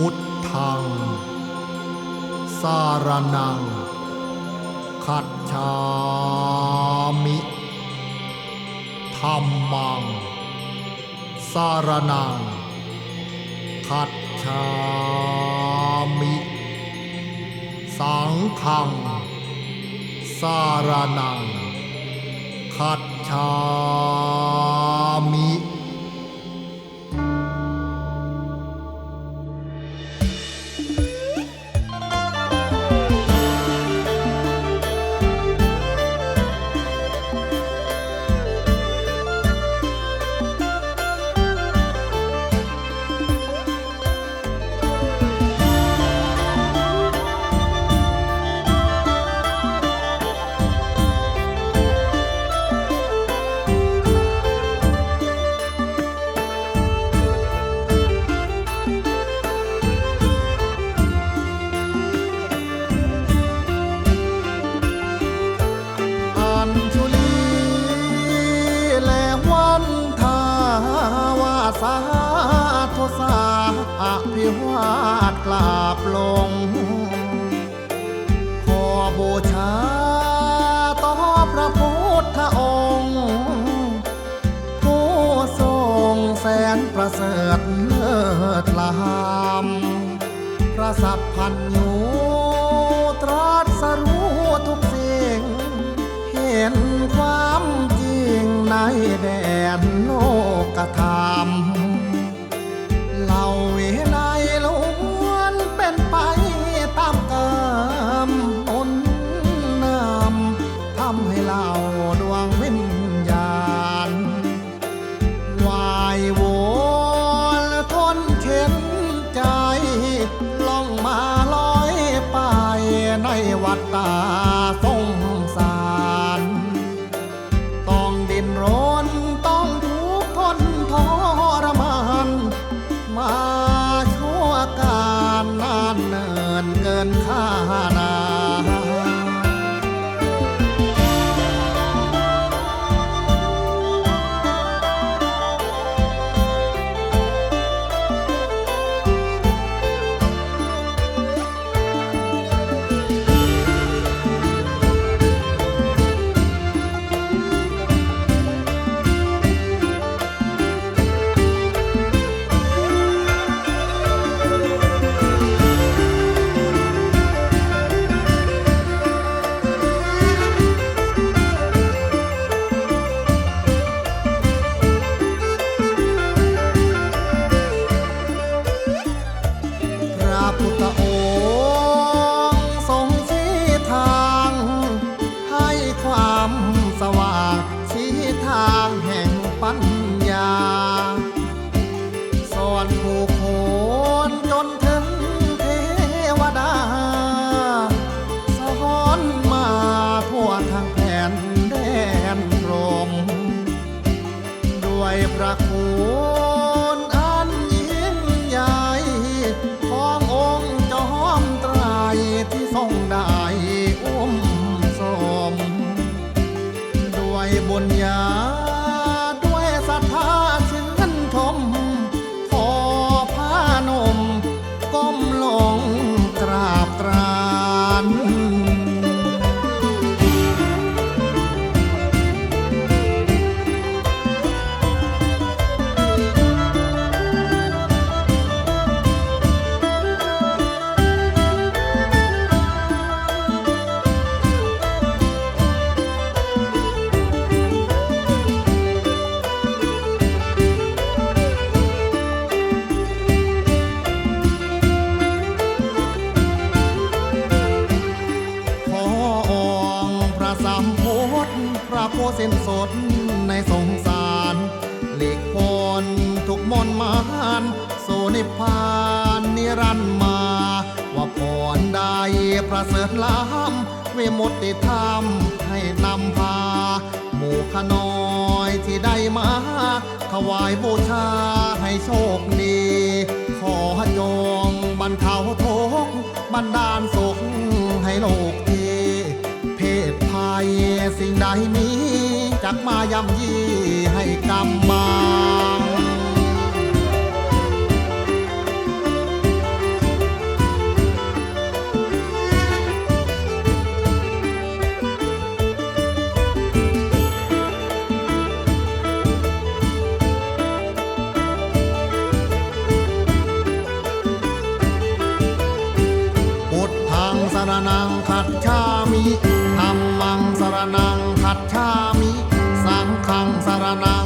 พุทธัง สารนังคัจฉามิธรรมัง สารนังคัจฉามิ สังฆัง สารนังคัจฉา วาดกราบลง ขอบูชาต่อพระพุทธองค์ ผู้ทรงแสนประเสริฐ วัดตาสงสาร ต้องดิ้นรนต้องทุกข์ทนทรมาน มาชั่วการนานเนินเกินค่านา พ มนมานสู่นิพานนิรันมา ว่าพรใดประเสริฐล้ำวิมุตติธรรมให้นำพา หมู่ขน้อยที่ได้มา ถวายบูชาให้โชคดี ขอจงบรรเทาทุกข์บันดาลสุขให้โลกทีเพศภัยสิ่งใดนี้จักมายำยี่ให้กำมัง ฆัง